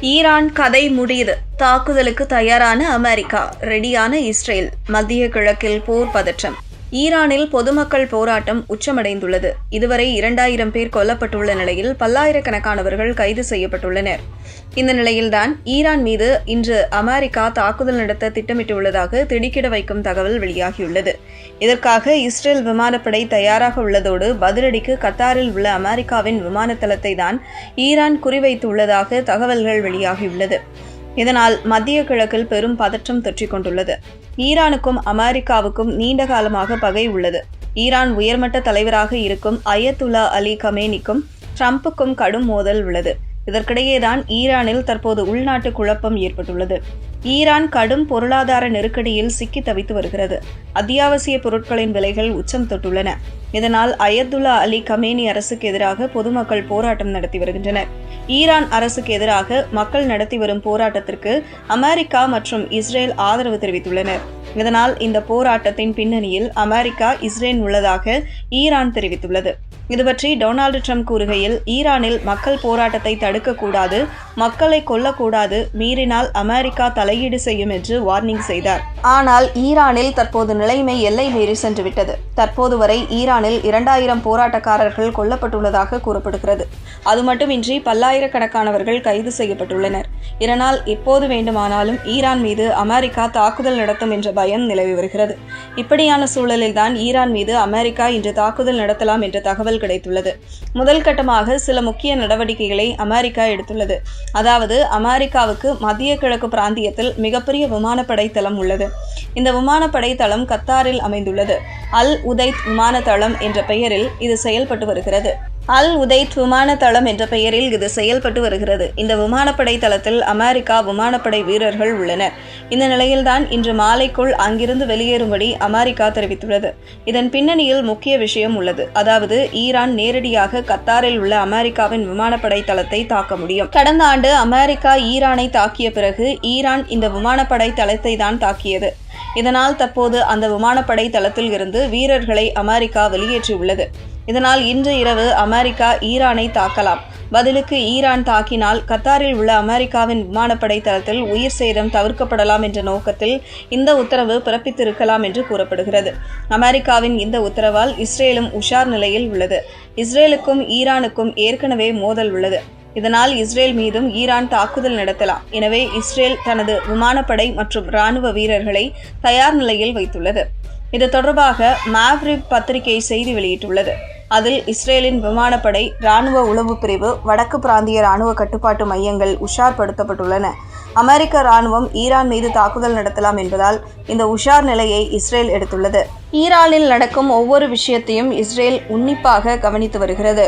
Iran கதை முடியுது. தாக்குதலுக்கு தயாரான அமெரிக்கா. ரெடியான இஸ்ரேல். மத்திய கிழக்கில் போர் பதற்றம். ஈரானில் பொதுமக்கள் போராட்டம் உச்சமடைந்துள்ளது. இதுவரை இரண்டாயிரம் பேர் கொல்லப்பட்டுள்ள நிலையில் பல்லாயிரக்கணக்கானவர்கள் கைது செய்யப்பட்டுள்ளனர். இந்த நிலையில்தான் ஈரான் மீது இன்று அமெரிக்கா தாக்குதல் நடத்த திட்டமிட்டுள்ளதாக திடுக்கிட வைக்கும் தகவல் வெளியாகியுள்ளது. இதற்காக இஸ்ரேல் விமானப்படை தயாராக உள்ளதோடு பதிலடிக்கு கத்தாரில் உள்ள அமெரிக்காவின் விமான தளத்தை தான் ஈரான் குறிவைத்துள்ளதாக தகவல்கள் வெளியாகியுள்ளது. இதனால் மத்திய கிழக்கில் பெரும் பதற்றம் தொற்றிக் கொண்டுள்ளது. ஈரானுக்கும் அமெரிக்காவுக்கும் நீண்ட காலமாக பகை உள்ளது. ஈரான் உயர்மட்ட தலைவராக இருக்கும் அயத்துல்லா அலி கமேனிக்கும் ட்ரம்புக்கும் கடும் மோதல் உள்ளது. இதற்கிடையேதான் ஈரானில் தற்போது உள்நாட்டு குழப்பம் ஏற்பட்டுள்ளது. ஈரான் கடும் பொருளாதார நெருக்கடியில் சிக்கி தவித்து வருகிறது. அத்தியாவசிய பொருட்களின் விலைகள் உச்சம் தொட்டுள்ளன. இதனால் அயத்துல்லா அலி கமேனி அரசுக்கு எதிராக பொதுமக்கள் போராட்டம் நடத்தி வருகின்றனர். ஈரான் அரசுக்கு எதிராக மக்கள் நடத்தி வரும் போராட்டத்திற்கு அமெரிக்கா மற்றும் இஸ்ரேல் ஆதரவு தெரிவித்துள்ளனர். இதனால் இந்த போராட்டத்தின் பின்னணியில் அமெரிக்கா இஸ்ரேல் உள்ளதாக ஈரான் தெரிவித்துள்ளது. இதுபற்றி டொனால்டு ட்ரம்ப் கூறுகையில் ஈரானில் மக்கள் போராட்டத்தை தடுக்கக்கூடாது மக்களை கொல்லக்கூடாது மீறினால் அமெரிக்கா தலையீடு செய்யும் என்று வார்னிங் செய்தார். ஆனால் ஈரானில் தற்போது நிலைமை எல்லை மீறி சென்றுவிட்டது. தற்போது வரை ஈரானில் இரண்டாயிரம் போராட்டக்காரர்கள் கொல்லப்பட்டுள்ளதாக கூறப்படுகிறது. அது மட்டுமின்றி பல்லாயிரக்கணக்கானவர்கள் கைது செய்யப்பட்டுள்ளனர். இதனால் எப்போது வேண்டுமானாலும் ஈரான் மீது அமெரிக்கா தாக்குதல் நடத்தும் என்ற பயம் நிலவி வருகிறது. இப்படியான சூழலில்தான் ஈரான் மீது அமெரிக்கா இன்று தாக்குதல் நடத்தலாம் என்ற தகவல் கிடைத்துள்ளது. முதல் கட்டமாக சில முக்கிய நடவடிக்கைகளை அமெரிக்கா எடுத்துள்ளது. அதாவது அமெரிக்காவுக்கு மத்திய கிழக்கு பிராந்தியத்தில் மிகப்பெரிய விமானப்படை தளம் உள்ளது. இந்த விமானப்படை தளம் கத்தாரில் அமைந்துள்ளது. அல் உதைத் விமான தளம் என்ற பெயரில் இது செயல்பட்டு வருகிறது. அல் உதைத் விமான தளம் என்ற பெயரில் இது செயல்பட்டு வருகிறது. இந்த விமானப்படை தளத்தில் அமெரிக்கா விமானப்படை வீரர்கள் உள்ளனர். இந்த நிலையில்தான் இன்று மாலைக்குள் அங்கிருந்து வெளியேறும்படி அமெரிக்கா தெரிவித்துள்ளது. இதன் பின்னணியில் முக்கிய விஷயம் உள்ளது. அதாவது ஈரான் நேரடியாக கத்தாரில் உள்ள அமெரிக்காவின் விமானப்படை தளத்தை தாக்க முடியும். கடந்த ஆண்டு அமெரிக்கா ஈரானை தாக்கிய பிறகு ஈரான் இந்த விமானப்படை தளத்தை தான் தாக்கியது. இதனால் தற்போது அந்த விமானப்படை தளத்தில் இருந்து வீரர்களை அமெரிக்கா வெளியேற்றியுள்ளது. இதனால் இன்று இரவு அமெரிக்கா ஈரானை தாக்கலாம். பதிலுக்கு ஈரான் தாக்கினால் கத்தாரில் உள்ள அமெரிக்காவின் விமானப்படை தளத்தில் உயிர் சேதம் தவிர்க்கப்படலாம் என்ற நோக்கத்தில் இந்த உத்தரவு பிறப்பித்திருக்கலாம் என்று கூறப்படுகிறது. அமெரிக்காவின் இந்த உத்தரவால் இஸ்ரேலும் உஷார் நிலையில் உள்ளது. இஸ்ரேலுக்கும் ஈரானுக்கும் ஏற்கனவே மோதல் உள்ளது. இதனால் இஸ்ரேல் மீதும் ஈரான் தாக்குதல் நடத்தலாம். எனவே இஸ்ரேல் தனது விமானப்படை மற்றும் ராணுவ வீரர்களை தயார் நிலையில் வைத்துள்ளது. இது தொடர்பாக மாவ்ரிப் பத்திரிகை செய்தி வெளியிட்டுள்ளது. அதில் இஸ்ரேலின் விமானப்படை இராணுவ உளவு பிரிவு வடக்கு பிராந்திய ராணுவ கட்டுப்பாட்டு மையங்கள் உஷார்படுத்தப்பட்டுள்ளன. அமெரிக்க இராணுவம் ஈரான் மீது தாக்குதல் நடத்தலாம் என்பதால் இந்த உஷார் நிலையை இஸ்ரேல் எடுத்துள்ளது. ஈரானில் நடக்கும் ஒவ்வொரு விஷயத்தையும் இஸ்ரேல் உன்னிப்பாக கவனித்து வருகிறது.